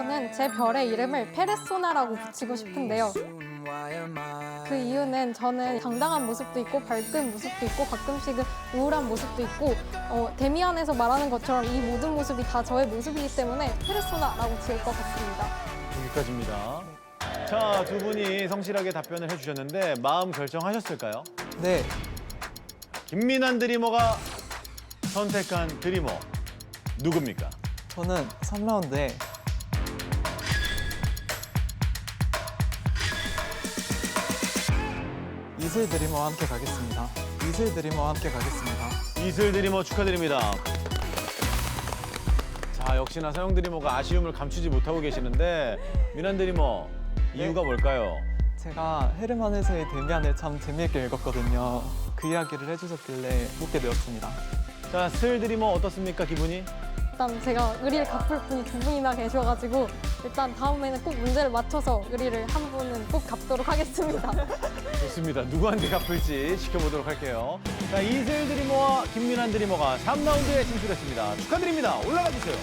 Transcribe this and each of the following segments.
저는 제 별의 이름을 페르소나라고 붙이고 싶은데요. 그 이유는 저는 당당한 모습도 있고 밝은 모습도 있고 가끔씩은 우울한 모습도 있고 어, 데미안에서 말하는 것처럼 이 모든 모습이 다 저의 모습이기 때문에 페르소나라고 지을 것 같습니다. 여기까지입니다. 자, 두 분이 성실하게 답변을 해주셨는데 마음 결정하셨을까요? 네, 김민환 드리머가 선택한 드리머 누굽니까? 저는 3라운드에 이슬 드리머와 함께 가겠습니다. 이슬 드리머와 함께 가겠습니다. 이슬 드리머 축하드립니다. 자, 역시나 서영 드리머가 아쉬움을 감추지 못하고 계시는데 민환 드리머 이유가 뭘까요? 제가 헤르만에서의 데미안을 참 재미있게 읽었거든요. 그 이야기를 해주셨길래 묻게 되었습니다. 자, 슬 드리머 어떻습니까 기분이? 일단 제가 의리를 갚을 분이 두 분이나 계셔가지고 일단 다음에는 꼭 문제를 맞춰서 의리를 한 분은 꼭 갚도록 하겠습니다. 좋습니다. 누구한테 갚을지 지켜보도록 할게요. 자, 이슬 드리머와 김민환 드리머가 3라운드에 진출했습니다. 축하드립니다. 올라가 주세요.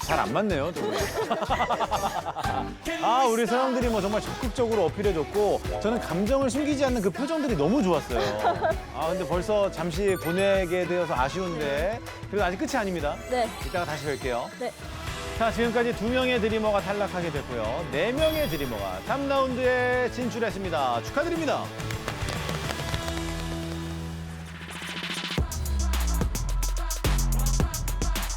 잘 안 맞네요, 두 분. 아, 우리 서영 드리머 정말 적극적으로 어필해줬고 저는 감정을 숨기지 않는 그 표정들이 너무 좋았어요. 아, 근데 벌써 잠시 보내게 되어서 아쉬운데 그래도 아직 끝이 아닙니다. 네, 이따가 다시 뵐게요. 네. 자, 지금까지 두 명의 드리머가 탈락하게 됐고요. 네 명의 드리머가 3라운드에 진출했습니다. 축하드립니다.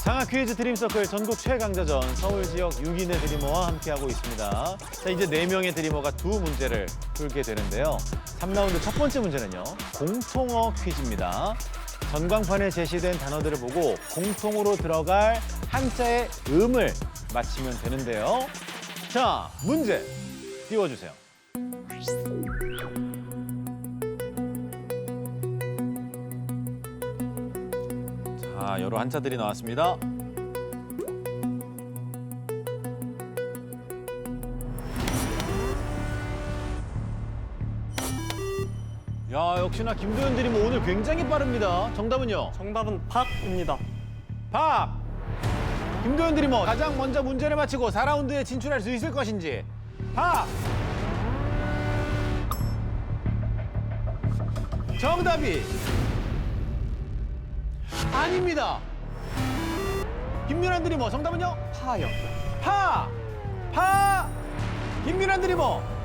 장학 퀴즈 드림서클 전국 최강자전 서울 지역 6인의 드리머와 함께하고 있습니다. 자, 이제 네명의 드리머가 두 문제를 풀게 되는데요. 3라운드 첫 번째 문제는요. 공통어 퀴즈입니다. 전광판에 제시된 단어들을 보고 공통으로 들어갈 한자의 음을 맞히면 되는데요. 자, 문제 띄워주세요. 자, 여러 한자들이 나왔습니다. 야, 역시나 김도현 드림 오늘 굉장히 빠릅니다. 정답은요? 정답은 박입니다. 박! 김도현 드리머 가장 먼저 문제를 마치고 4라운드에 진출할 수 있을 것인지 박! 정답이 아닙니다. 김민환 드리머 정답은요? 파요. 파! 파! 김민환 드리머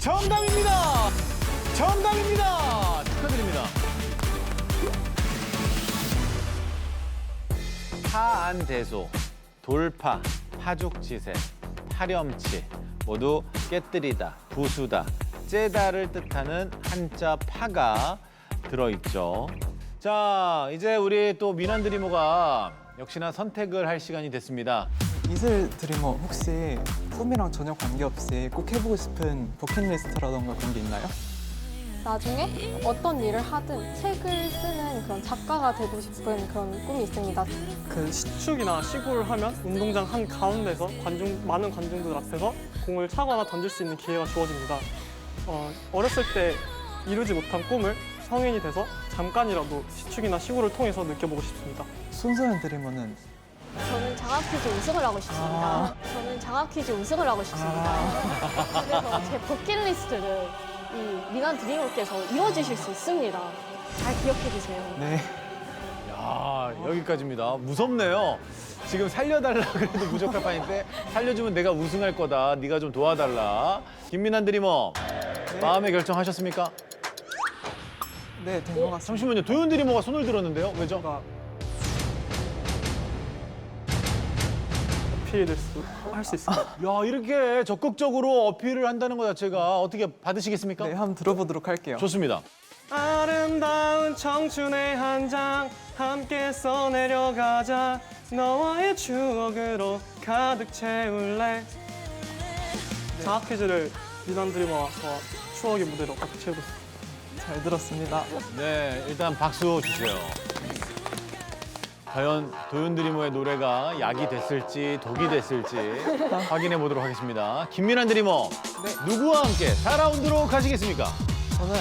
정답입니다. 정답입니다. 축하드립니다. 파안대소, 돌파, 파죽지세, 파렴치 모두 깨뜨리다, 부수다, 째다를 뜻하는 한자 파가 들어있죠. 자, 이제 우리 또 미난 드리모가 역시나 선택을 할 시간이 됐습니다. 이슬 드리머 혹시 꿈이랑 전혀 관계없이 꼭 해보고 싶은 버킷리스트라던가 그런 게 있나요? 나중에 어떤 일을 하든 책을 쓰는 그런 작가가 되고 싶은 그런 꿈이 있습니다. 그 시축이나 시구를 하면 운동장 한 가운데서 관중 많은 관중들 앞에서 공을 차거나 던질 수 있는 기회가 주어집니다. 어, 어렸을 때 이루지 못한 꿈을 성인이 돼서 잠깐이라도 시축이나 시구를 통해서 느껴보고 싶습니다. 손소연 드리머는 저는 장학 퀴즈 우승을 하고 싶습니다. 아. 저는 장학 퀴즈 우승을 하고 싶습니다. 그래서 제 버킷리스트를 이 미난 드리머께서 이뤄주실 수 있습니다. 잘 기억해 주세요. 네. 야 여기까지입니다. 무섭네요. 지금 살려달라 그래도 부족할 판인데 살려주면 내가 우승할 거다. 네가 좀 도와달라. 김민환 드리머 마음의 결정하셨습니까? 네, 된것 같습니다. 잠시만요. 도현 드리머가 손을 들었는데요. 왜죠? 제가 할수 있을까요? 야 이렇게 적극적으로 어필을 한다는 것 자체가 어떻게 받으시겠습니까? 네, 한번 들어보도록 할게요. 좋습니다. 아름다운 청춘의 한 장 함께 써내려가자 너와의 추억으로 가득 채울래 장학 퀴즈를 미난 드리머와 저와 추억의 무대로 가득 채우고 있습니다. 잘 들었습니다. 네, 일단 박수 주세요. 과연 도현 드리머의 노래가 약이 됐을지 독이 됐을지 확인해 보도록 하겠습니다. 김민환 드리머, 누구와 함께 4라운드로 가시겠습니까? 저는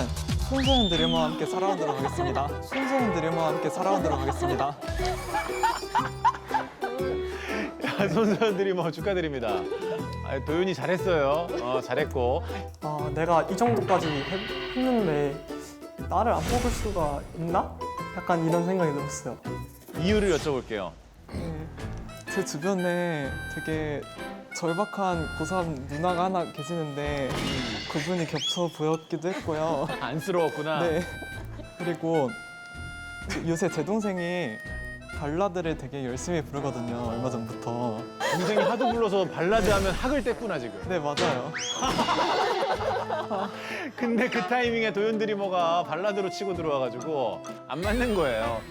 손소연 드리머와 함께 살아오도록 하겠습니다. 손소연 드리머와 함께 살아오도록 하겠습니다. 손소연 드리머 축하드립니다. 아, 도윤이 잘했어요. 어, 잘했고. 아, 내가 이 정도까지 해- 했는데 나를 안 뽑을 수가 있나? 약간 이런 생각이 들었어요. 이유를 여쭤볼게요. 네, 제 주변에 되게 절박한 고3 누나가 하나 계시는데 그분이 겹쳐 보였기도 했고요. 안쓰러웠구나. 네. 그리고 저- 요새 제 동생이 발라드를 되게 열심히 부르거든요. 얼마 전부터. 동생이 하도 불러서 발라드 하면 학을 뗐구나 지금. 네, 맞아요. 근데 그 타이밍에 도윤 드리머가 발라드로 치고 들어와가지고 안 맞는 거예요.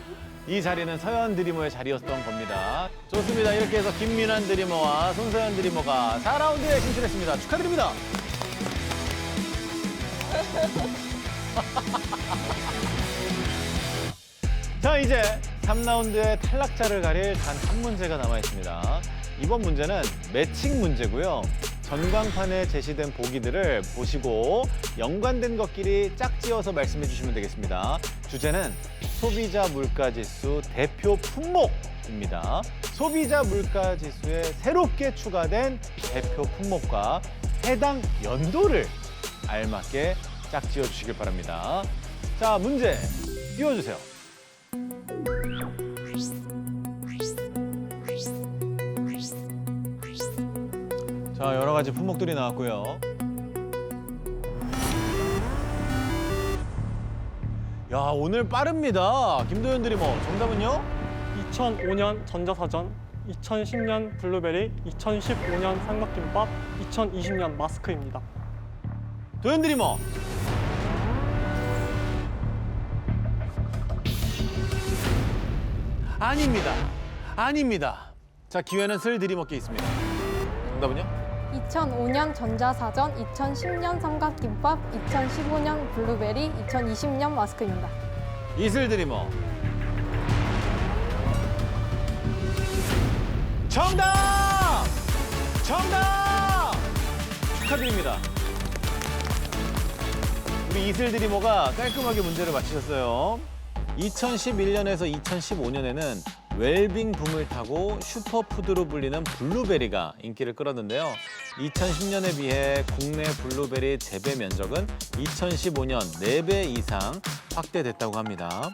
이 자리는 서현 드리머의 자리였던 겁니다. 좋습니다. 이렇게 해서 김민환 드리머와 손서현 드리머가 4라운드에 진출했습니다. 축하드립니다. 자, 이제 3라운드의 탈락자를 가릴 단 한 문제가 남아 있습니다. 이번 문제는 매칭 문제고요. 전광판에 제시된 보기들을 보시고 연관된 것끼리 짝지어서 말씀해 주시면 되겠습니다. 주제는 소비자 물가지수 대표 품목입니다. 소비자 물가지수에 새롭게 추가된 대표 품목과 해당 연도를 알맞게 짝지어 주시길 바랍니다. 자, 문제 띄워주세요. 자, 여러 가지 품목들이 나왔고요. 야, 오늘 빠릅니다. 김도현 드리머. 정답은요? 2005년 전자사전, 2010년 블루베리, 2015년 삼각김밥, 2020년 마스크입니다. 도현 드리머. 아닙니다. 아닙니다. 자, 기회는 슬 드리머께 있습니다. 정답은요? 2005년 전자사전, 2010년 삼각김밥, 2015년 블루베리, 2020년 마스크입니다. 이슬 드리머. 정답! 정답! 축하드립니다. 우리 이슬 드리머가 깔끔하게 문제를 맞히셨어요. 2011년에서 2015년에는 웰빙 붐을 타고 슈퍼푸드로 불리는 블루베리가 인기를 끌었는데요. 2010년에 비해 국내 블루베리 재배 면적은 2015년 4배 이상 확대됐다고 합니다.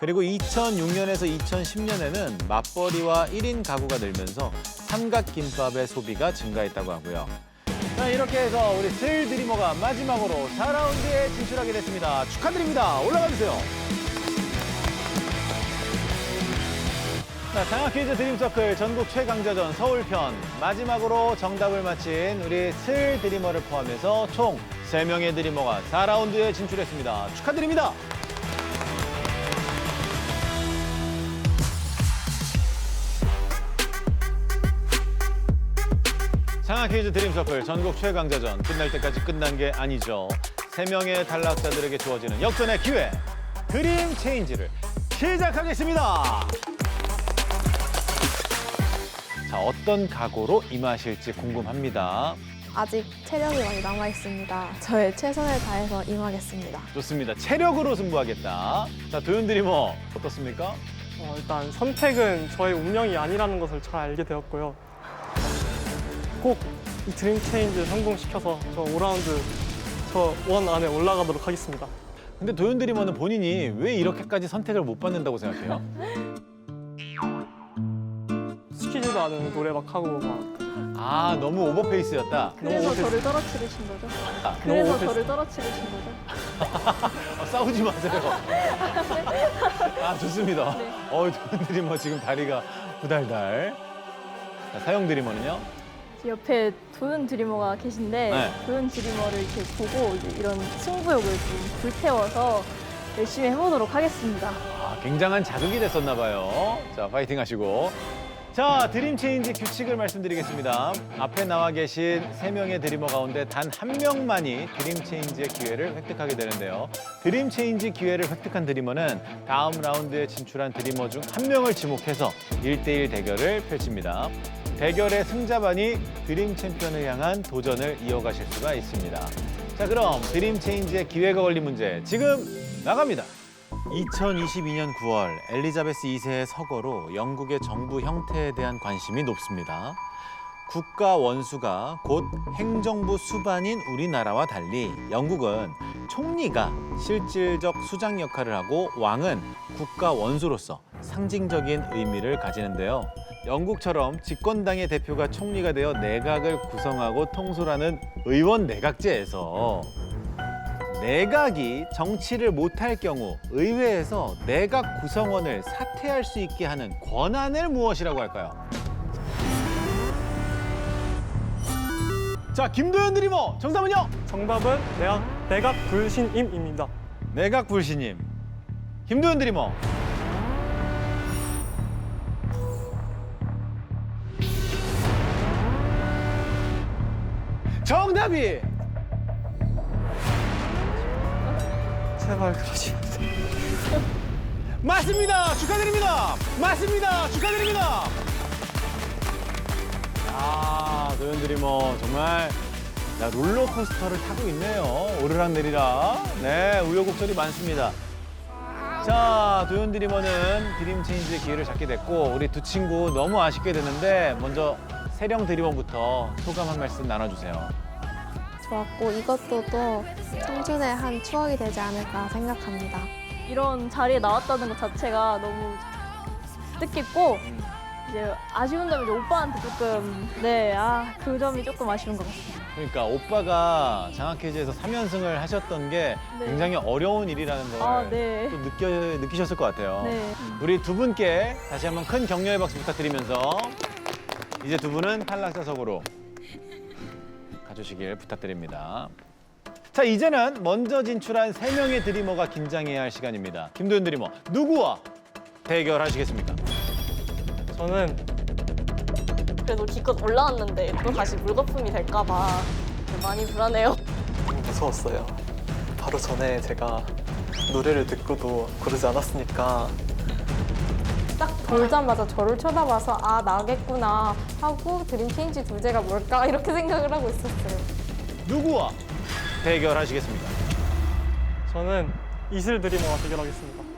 그리고 2006년에서 2010년에는 맞벌이와 1인 가구가 늘면서 삼각김밥의 소비가 증가했다고 하고요. 자, 이렇게 해서 우리 슬 드리머가 마지막으로 4라운드에 진출하게 됐습니다. 축하드립니다. 올라가 주세요. 자, 장학 퀴즈 드림서클 전국 최강자전 서울편 마지막으로 정답을 맞힌 우리 슬 드리머를 포함해서 총 세명의 드리머가 4라운드에 진출했습니다. 축하드립니다. 장학 퀴즈 드림서클 전국 최강자전 끝날 때까지 끝난 게 아니죠. 세명의 탈락자들에게 주어지는 역전의 기회 드림 체인지를 시작하겠습니다. 자, 어떤 각오로 임하실지 궁금합니다. 아직 체력이 많이 남아 있습니다. 저의 최선을 다해서 임하겠습니다. 좋습니다. 체력으로 승부하겠다. 자, 도윤 드리머 어떻습니까? 어, 일단 선택은 저의 운명이 아니라는 것을 잘 알게 되었고요. 꼭 이 드림 체인지를 성공시켜서 저 5라운드 저 원 안에 올라가도록 하겠습니다. 근데 도윤 드리머는 본인이 왜 이렇게까지 선택을 못 받는다고 생각해요? 시키지도 않은 노래 막 하고 막 아, 너무 오버페이스였다. 그래서 오버페이스. 저를 떨어뜨리신 거죠? 그래서 오버페이스. 저를 떨어뜨리신 거죠? 아, 싸우지 마세요. 아, 좋습니다. 어, 도윤 드리머 지금 다리가 후달달. 자, 사용 드리머는요? 옆에 도윤 드리머가 계신데 네. 도윤 드리머를 이렇게 보고 이제 이런 승부욕을 좀 불태워서 열심히 해보도록 하겠습니다. 아, 굉장한 자극이 됐었나 봐요. 자, 파이팅 하시고. 자, 드림 체인지 규칙을 말씀드리겠습니다. 앞에 나와 계신 세명의 드리머 가운데 단 한 명만이 드림 체인지의 기회를 획득하게 되는데요. 드림 체인지 기회를 획득한 드리머는 다음 라운드에 진출한 드리머 중 한 명을 지목해서 일대일 대결을 펼칩니다. 대결의 승자만이 드림 챔피언을 향한 도전을 이어가실 수가 있습니다. 자 그럼 드림 체인지의 기회가 걸린 문제 지금 나갑니다. 2022년 9월 엘리자베스 2세의 서거로 영국의 정부 형태에 대한 관심이 높습니다. 국가 원수가 곧 행정부 수반인 우리나라와 달리 영국은 총리가 실질적 수장 역할을 하고 왕은 국가 원수로서 상징적인 의미를 가지는데요. 영국처럼 집권당의 대표가 총리가 되어 내각을 구성하고 통솔하는 의원 내각제에서 내각이 정치를 못할 경우 의회에서 내각 구성원을 사퇴할 수 있게 하는 권한을 무엇이라고 할까요? 자, 김도현 드리머 정답은요? 정답은 내각, 내각 불신임입니다. 내각 불신임. 김도현 드리머. 정답이 제발 그러지. 맞습니다. 축하드립니다. 맞습니다. 축하드립니다. 야, 도현 드리머 정말 야, 롤러코스터를 타고 있네요. 오르락 내리락. 네, 우여곡절이 많습니다. 자, 도현 드리머는 드림 체인지의 기회를 잡게 됐고 우리 두 친구 너무 아쉽게 됐는데 먼저 세령 드리머부터 소감 한 말씀 나눠주세요. 좋았고 이것도 또 청춘의 한 추억이 되지 않을까 생각합니다. 이런 자리에 나왔다는 것 자체가 너무 뜻깊고 이제 아쉬운 점이 이제 오빠한테 조금 네, 아, 그 점이 조금 아쉬운 것 같습니다. 그러니까 오빠가 장학회지에서 3연승을 하셨던 게 네. 굉장히 어려운 일이라는 걸 아, 네. 또 느껴, 느끼셨을 것 같아요. 네. 우리 두 분께 다시 한번 큰 격려의 박수 부탁드리면서 이제 두 분은 탈락자석으로 가주시길 부탁드립니다. 자, 이제는 먼저 진출한 세 명의 드리머가 긴장해야 할 시간입니다. 김도현 드리머, 누구와 대결하시겠습니까? 저는 그래도 기껏 올라왔는데 또 다시 물거품이 될까봐 많이 불안해요. 너무 무서웠어요. 바로 전에 제가 노래를 듣고도 고르지 않았으니까 딱 돌자마자 저를 쳐다봐서 아 나겠구나 하고 드림 체인지 주제가 뭘까 이렇게 생각을 하고 있었어요. 누구와 대결하시겠습니까? 저는 이슬 드리머와 대결하겠습니다.